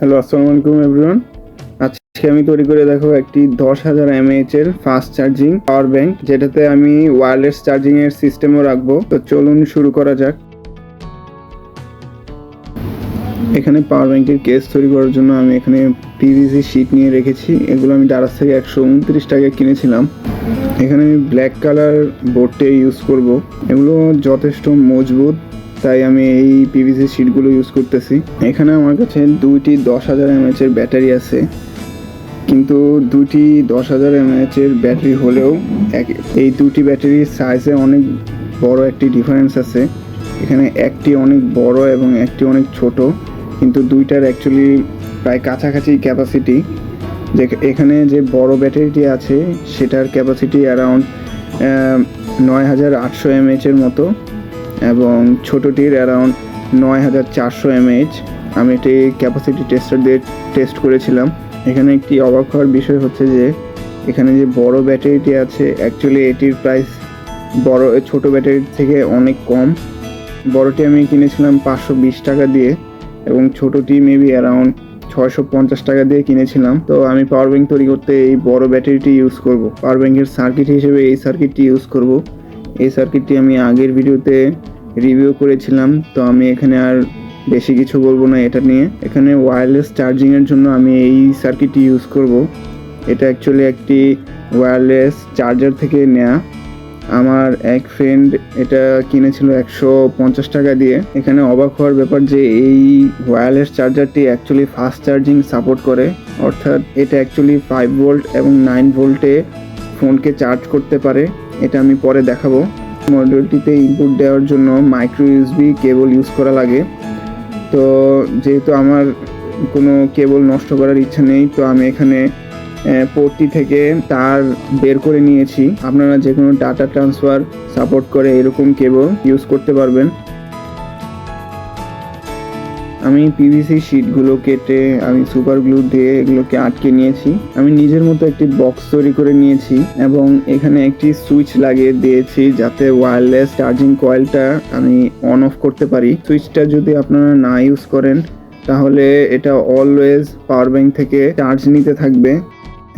Hello, আসসালামু আলাইকুম everyone. আজকে আমি তৈরি করে দেখাবো একটি দশ হাজার এমএএইচ এর ফাস্ট চার্জিং পাওয়ার ব্যাংক যেটাতে আমি ওয়্যারলেস চার্জিং এর সিস্টেমও রাখব। তো চলুন শুরু করা যাক। এখানে পাওয়ার ব্যাংকের কেস তৈরি করার জন্য আমি এখানে পিভিসি শিট নিয়ে রেখেছি। এগুলো আমি ডারাস থেকে একশো উনত্রিশ টাকায় কিনেছিলাম। এখানে আমি ব্ল্যাক কালার বোর্ডটা ইউজ করব। এগুলো যথেষ্ট মজবুত। তাই আমি এই পিভিসি শিটগুলো ইউজ করতেছি। এখানে আমার কাছে দুইটি দশ হাজার এমএচ এর ব্যাটারি আছে। কিন্তু দুটি দশ হাজার এমএচ এর ব্যাটারি হলেও এক এই দুটি ব্যাটারির সাইজে অনেক বড় একটি ডিফারেন্স আছে। এখানে একটি অনেক বড় এবং একটি অনেক ছোট। কিন্তু দুইটার অ্যাকচুয়ালি প্রায় কাছাকাছি ক্যাপাসিটি যে এখানে যে বড় ব্যাটারিটি আছে, সেটার ক্যাপাসিটি অ্যারাউন্ড নয় হাজার আটশো এমএইচ এর মতো। এবং ছোটোটির অ্যারাউন্ড নয় হাজার চারশো এমএইচ আমি এটি ক্যাপাসিটি টেস্টার দিয়ে টেস্ট করেছিলাম। এখানে একটি অবাক হওয়ার বিষয় হচ্ছে যে, এখানে যে বড় ব্যাটারিটি আছে অ্যাকচুয়ালি এটির প্রাইস বড়, ছোট ব্যাটারির থেকে অনেক কম। বড়টি আমি কিনেছিলাম পাঁচশো বিশ টাকা দিয়ে এবং ছোটোটি মেবি অ্যারাউন্ড ছয়শো পঞ্চাশ টাকা দিয়ে কিনেছিলাম। তো আমি পাওয়ার ব্যাংক তৈরি করতে এই বড় ব্যাটারিটি ইউজ করব। পাওয়ার ব্যাংকের সার্কিট হিসেবে এই সার্কিটটি ইউজ করব। এই সার্কিটটি আমি আগের ভিডিওতে রিভিউ করেছিলাম, তো আমি এখানে আর বেশি কিছু বলব না এটা নিয়ে। এখানে ওয়্যারলেস চার্জিংয়ের জন্য আমি এই সার্কিটটি ইউজ করব। এটা অ্যাকচুয়ালি একটি ওয়্যারলেস চার্জার থেকে নেয়া। আমার এক ফ্রেন্ড এটা কিনেছিল একশো পঞ্চাশ টাকা দিয়ে। এখানে অবাক হওয়ার ব্যাপার যে এই ওয়্যারলেস চার্জারটি অ্যাকচুয়ালি ফাস্ট চার্জিং সাপোর্ট করে। অর্থাৎ এটা অ্যাকচুয়ালি ফাইভ ভোল্ট এবং নাইন ভোল্টে ফোনকে চার্জ করতে পারে। এটা আমি পরে দেখাবো। মডিউলটিতে ইনপুট দেওয়ার জন্য মাইক্রো ইউএসবি কেবল ইউজ করা লাগে। তো যেহেতু আমার কোনো কেবল নষ্ট করার ইচ্ছা নেই, তো আমি এখানে পোর্টটি থেকে তার বের করে নিয়েছি। আপনারা যে কোনো ডাটা ট্রান্সফার সাপোর্ট করে এরকম কেবল ইউজ করতে পারবেন। আমি পিভিসি শিটগুলো কেটে, আমি সুপার গ্লু দিয়ে এগুলোকে আটকে নিয়েছি। আমি নিজের মতো একটি বক্স তৈরি করে নিয়েছি এবং এখানে একটি সুইচ লাগিয়ে দিয়েছি যাতে ওয়্যারলেস চার্জিং কয়েলটা আমি অন অফ করতে পারি। সুইচটা যদি আপনারা না ইউজ করেন, তাহলে এটা অলওয়েজ পাওয়ার ব্যাংক থেকে চার্জ নিতে থাকবে।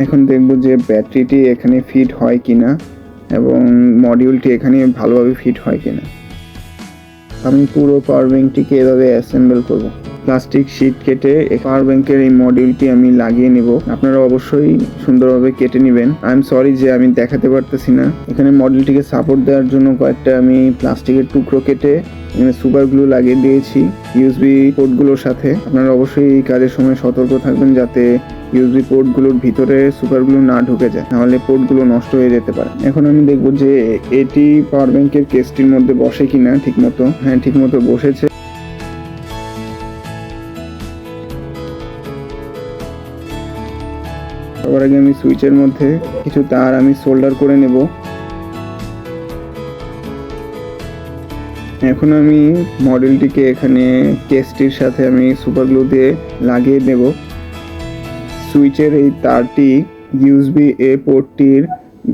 এখন দেখব যে ব্যাটারিটি এখানে ফিট হয় কিনা এবং মডিউলটি এখানে ভালোভাবে ফিট হয় কিনা। আমি পুরো ব্যাংকটিকে এভাবে অ্যাসেম্বল করব। প্লাস্টিক শিট কেটে পাওয়ার ব্যাংকের এই মডিউলটি আমি লাগিয়ে নেব। আপনারা অবশ্যই সুন্দরভাবে কেটে নেবেন। আই এম সরি যে আমি দেখাতে পারতেছি না। এখানে মডেলটিকে সাপোর্ট দেওয়ার জন্য কয়েকটা আমি প্লাস্টিকের টুকরো কেটে এখানে সুপার গ্লু লাগিয়ে দিয়েছি ইউএসবি পোর্টগুলোর সাথে। আপনারা অবশ্যই এই কাজের সময় সতর্ক থাকবেন যাতে ইউএসবি পোর্টগুলোর ভিতরে সুপার গ্লু না ঢুকে যায়। নাহলে পোর্টগুলো নষ্ট হয়ে যেতে পারে। এখন আমি দেখব যে এটি পাওয়ার ব্যাংকের কেসটির মধ্যে বসে কিনা ঠিকমতো। হ্যাঁ ঠিকমতো বসেছে। সবার আগে আমি সুইচের মধ্যে কিছু তার আমি সোল্ডার করে নেব। এখন আমি মডেলটিকে এখানে কেসটির সাথে আমি সুপার গ্লু দিয়ে লাগিয়ে নেব। সুইচের এই তারটি ইউএসবি এ পোর্টটির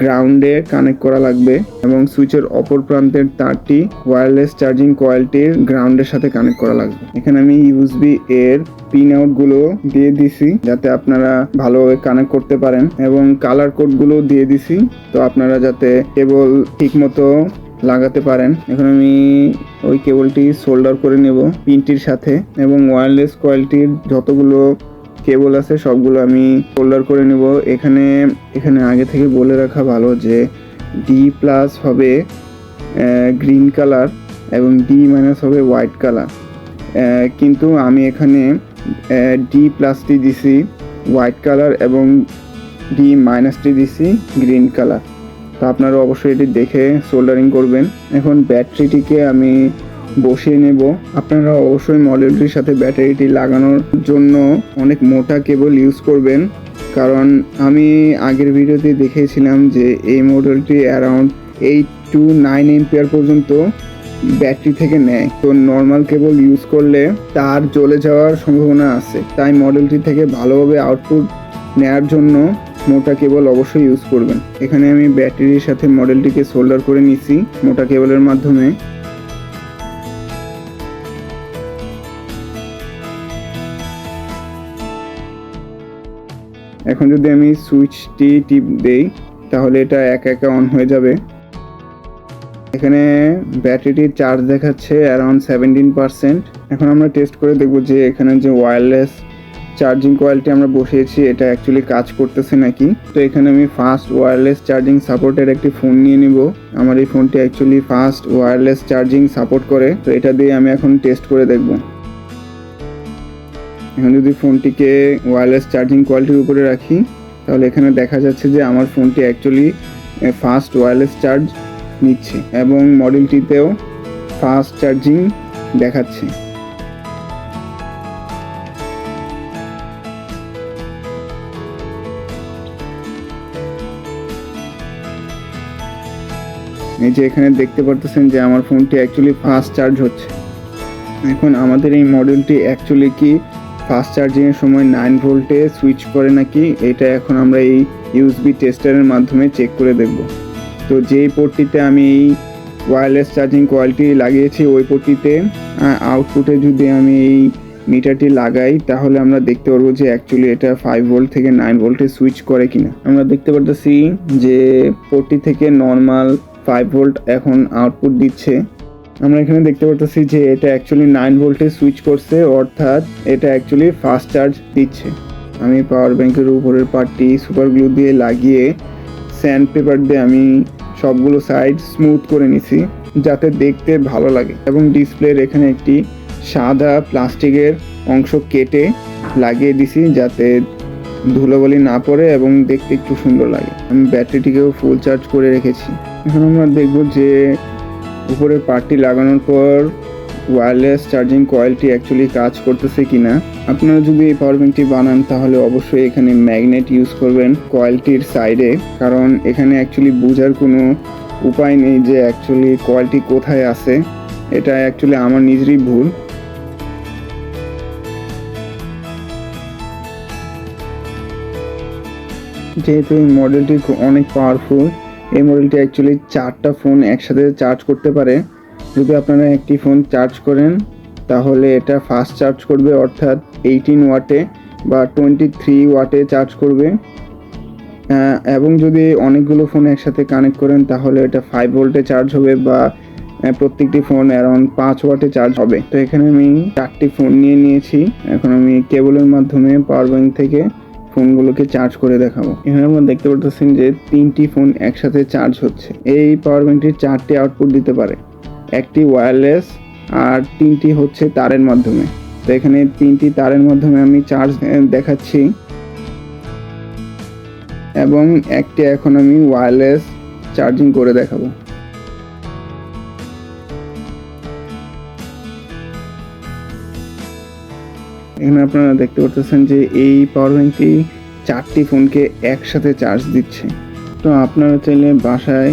গ্রাউন্ডে কানেক্ট করা লাগবে এবং সুইচের অপর প্রান্তের তারটি ওয়্যারলেস চার্জিং কয়েলটির গ্রাউন্ডের সাথে কানেক্ট করা লাগবে। এখানে আমি ইউএসবি এর পিন আউটগুলো দিয়ে দিছি যাতে আপনারা ভালোভাবে কানেক্ট করতে পারেন এবং কালার কোডগুলো দিয়ে দিছি তো আপনারা যাতে কেবল ঠিক মতো লাগাতে পারেন। এখন আমি ওই কেবলটি সোল্ডার করে নেব পিনটির সাথে এবং ওয়্যারলেস কয়েলটির যতগুলো কেবল আছে, সবগুলো আমি সোল্ডার করে নেব। এখানে এখানে আগে থেকে বলে রাখা ভালো যে ডি প্লাস হবে গ্রিন কালার এবং ডি মাইনাস হবে হোয়াইট কালার কিন্তু আমি এখানে ডি প্লাসটি দিছি হোয়াইট কালার এবং ডি মাইনাসটি দিছি গ্রিন কালার তো আপনারা অবশ্যই এটি দেখে সোল্ডারিং করবেন। এখন ব্যাটারিটিকে আমি বসিয়ে নেব। আপনারা অবশ্যই মডেলটির সাথে ব্যাটারিটি লাগানোর জন্য অনেক মোটা কেবল ইউজ করবেন। কারণ আমি আগের ভিডিওতে দেখিয়েছিলাম যে এই মডেলটি around eight to nine ampere পর্যন্ত ব্যাটারি থেকে নেয়। তো নর্মাল কেবল ইউজ করলে তার জ্বলে যাওয়ার সম্ভাবনা আছে। তাই মডেলটি থেকে ভালোভাবে আউটপুট নেয়ার জন্য মোটা কেবল অবশ্যই ইউজ করবেন। এখানে আমি ব্যাটারির সাথে মডেলটিকে সোল্ডার করে নিছি মোটা কেবলের মাধ্যমে। এখন যদি আমি সুইচটি টিপ দেই, তাহলে এটা একা একা অন হয়ে যাবে। এখানে ব্যাটারিটির চার্জ দেখাচ্ছে অ্যারাউন্ড সেভেন্টিন পার্সেন্ট এখন আমরা টেস্ট করে দেখব যে এখানে যে ওয়্যারলেস চার্জিং কোয়ালিটি আমরা বসিয়েছি, এটা অ্যাকচুয়ালি কাজ করতেছে নাকি। তো এখানে আমি ফাস্ট ওয়্যারলেস চার্জিং সাপোর্টের একটি ফোন নিয়ে নিব। আমার এই ফোনটি actually fast wireless charging support করে। তো এটা দিয়ে আমি এখন টেস্ট করে দেখব। এখন যদি ফোনটিকে ওয়্যারলেস চার্জিং কোয়ালিটির উপরে রাখি, তাহলে এখানে দেখা যাচ্ছে যে আমার ফোনটি অ্যাকচুয়ালি ফাস্ট ওয়্যারলেস চার্জ নিচ্ছে এবং মডেলটিতেও ফাস্ট চার্জিং দেখাচ্ছে। এই যে এখানে দেখতে পারতেছেন যে আমার ফোনটি অ্যাকচুয়ালি ফাস্ট চার্জ হচ্ছে। এখন আমাদের এই মডেলটি অ্যাকচুয়ালি কি ফাস্ট চার্জিংয়ের সময় নাইন ভোল্টে সুইচ করে নাকি, এটা এখন আমরা এই ইউএসবি টেস্টারের মাধ্যমে চেক করে দেখব। তো যেই পোর্টটিতে আমি এই ওয়্যারলেস চার্জিং কোয়ালিটি লাগিয়েছি, ওই পোর্টটিতে আউটপুটে যদি আমি এই মিটারটি লাগাই, তাহলে আমরা দেখতে পারব যে অ্যাকচুয়ালি এটা ফাইভ ভোল্ট থেকে নাইন ভোল্টে সুইচ করে কিনা। আমরা দেখতে পারতেছি যে পোর্টটি থেকে নর্মাল ফাইভ ভোল্ট এখন আউটপুট দিচ্ছে। আমরা এখানে দেখতে পারতেছি যে এটা অ্যাকচুয়ালি নাইন ভোল্টে সুইচ করছে, অর্থাৎ এটা অ্যাকচুয়ালি ফাস্ট চার্জ দিচ্ছে। আমি পাওয়ার ব্যাংকের উপরের পার্টটি সুপার গ্লু দিয়ে লাগিয়ে স্যান্ড পেপার দিয়ে আমি সবগুলো সাইড স্মুথ করে নিছি, যাতে দেখতে ভালো লাগে। এবং ডিসপ্লের এখানে একটি সাদা প্লাস্টিকের অংশ কেটে লাগিয়ে দিছি, যাতে ধুলোবালি না পড়ে এবং দেখতে একটু সুন্দর লাগে। আমি ব্যাটারিটিকেও ফুল চার্জ করে রেখেছি। এখন আমরা দেখব যে উপরের পার্টটি লাগানোর পর ওয়্যারলেস চার্জিং কয়েলটি অ্যাকচুয়ালি কাজ করতেছে কিনা। আপনারা যদি এই পাওয়ার ব্যাংকটি বানান, তাহলে অবশ্যই এখানে ম্যাগনেট ইউজ করবেন কয়েলটির সাইডে কারণ এখানে অ্যাকচুয়ালি বোঝার কোনো উপায় নেই যে অ্যাকচুয়ালি কয়েলটি কোথায় আছে। এটা অ্যাকচুয়ালি আমার নিজেরই ভুল। যেহেতু এই মডেলটি অনেক পাওয়ারফুল এই মডেলটি অ্যাকচুয়ালি চারটা ফোন একসাথে চার্জ করতে পারে। যদি আপনারা একটি ফোন চার্জ করেন, তাহলে এটা ফাস্ট চার্জ করবে, অর্থাৎ এইটিন ওয়াটে বা টোয়েন্টি থ্রি ওয়াটে চার্জ করবে। এবং যদি অনেকগুলো ফোন একসাথে কানেক্ট করেন, তাহলে এটা ফাইভ ভোল্টে চার্জ হবে বা প্রত্যেকটি ফোন অ্যারাউন্ড পাঁচ ওয়াটে চার্জ হবে। তো এখানে আমি চারটি ফোন নিয়ে নিয়েছি। এখন আমি কেবলের মাধ্যমে পাওয়ার ব্যাংক থেকে ফোনগুলোকে চার্জ করে দেখাবো। এখানে আপনারা দেখতে পাচ্ছেন যে তিনটি ফোন একসাথে চার্জ হচ্ছে। এই পাওয়ার ব্যাংকটি চারটি আউটপুট দিতে পারে। একটি ওয়্যারলেস আর তিনটি হচ্ছে তারের মাধ্যমে। তো এখানে তিনটি তারের মাধ্যমে আমি চার্জ দেখাচ্ছি। এবং একটি এখন আমি ওয়্যারলেস চার্জিং করে দেখাবো। এখানে আপনারা দেখতে পাচ্ছেন যে এই পাওয়ার ব্যাংকটি চারটি ফোনকে একসাথে চার্জ দিচ্ছে। তো আপনারা চাইলে বাসায়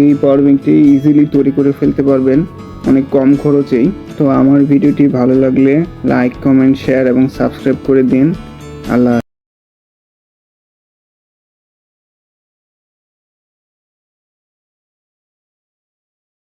এই পাওয়ার ব্যাঙ্কটি ইজিলি তৈরি করে ফেলতে পারবেন, অনেক কম খরচেই। তো আমার ভিডিওটি ভালো লাগলে লাইক কমেন্ট শেয়ার এবং সাবস্ক্রাইব করে দিন। আল্লাহ